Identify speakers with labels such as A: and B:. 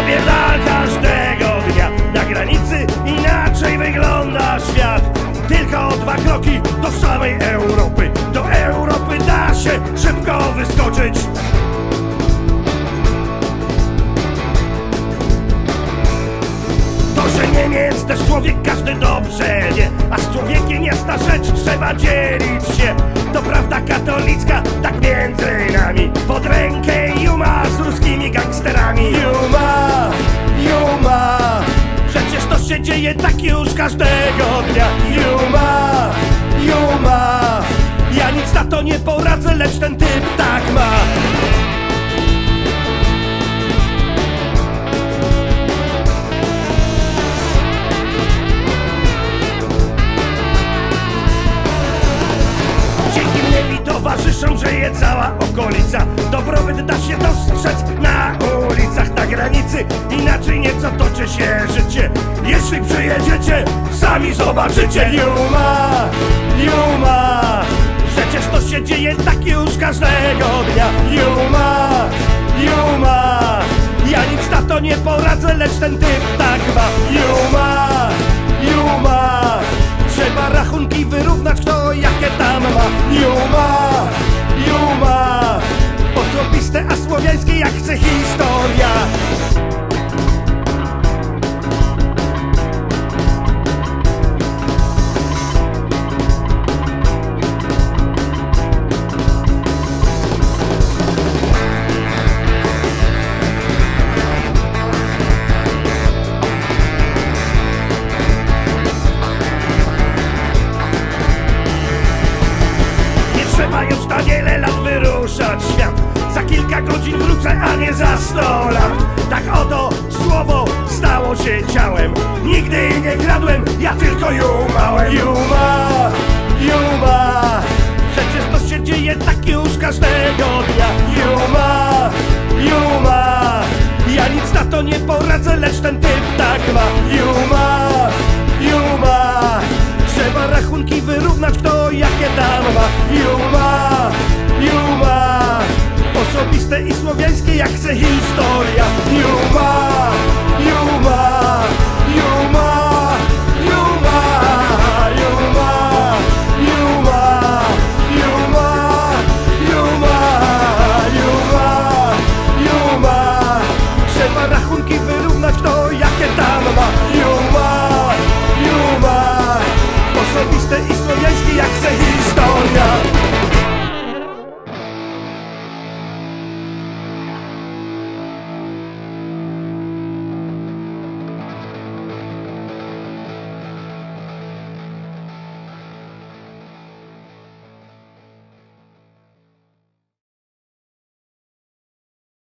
A: sobie każdego dnia. Na granicy inaczej wygląda świat. Tylko dwa kroki do samej Europy. Do Europy da się szybko wyskoczyć. To, że Niemiec też człowiek każdy dobrze wie A z człowiekiem jasna rzecz trzeba dzielić się. To prawda katolicka, tak między nami. Pod rękę Juma z ruskimi gangsterami. Juma dzieje tak już każdego dnia. Juma, Juma Ja nic na to nie poradzę, lecz ten typ tak ma. Dzięki mnie mi towarzyszą, żyje cała okolica. Dobrobyt da się dostrzec granicy Inaczej nieco toczy się życie. Jeśli przyjedziecie, sami zobaczycie. Juma, Juma Przecież to się dzieje tak już każdego dnia. Juma, Juma Ja nic na to nie poradzę, lecz ten typ tak ma. Juma, Juma Trzeba rachunki wyrównać, kto jakie tam ma. Juma, Juma Osobiste, a słowiańskie jak chce historia wyruszać w świat. Za kilka godzin wrócę, a nie za sto lat. Tak oto słowo stało się ciałem. Nigdy nie kradłem, ja tylko jumałem. Juma, Juma. Przecież to się dzieje tak już każdego dnia. Juma, Juma. Ja nic na to nie poradzę, lecz ten typ tak ma. Juma, Juma. Trzeba rachunki wyrównać, kto jakie tam ma. Juma osobiste i słowiańskie jak se historia.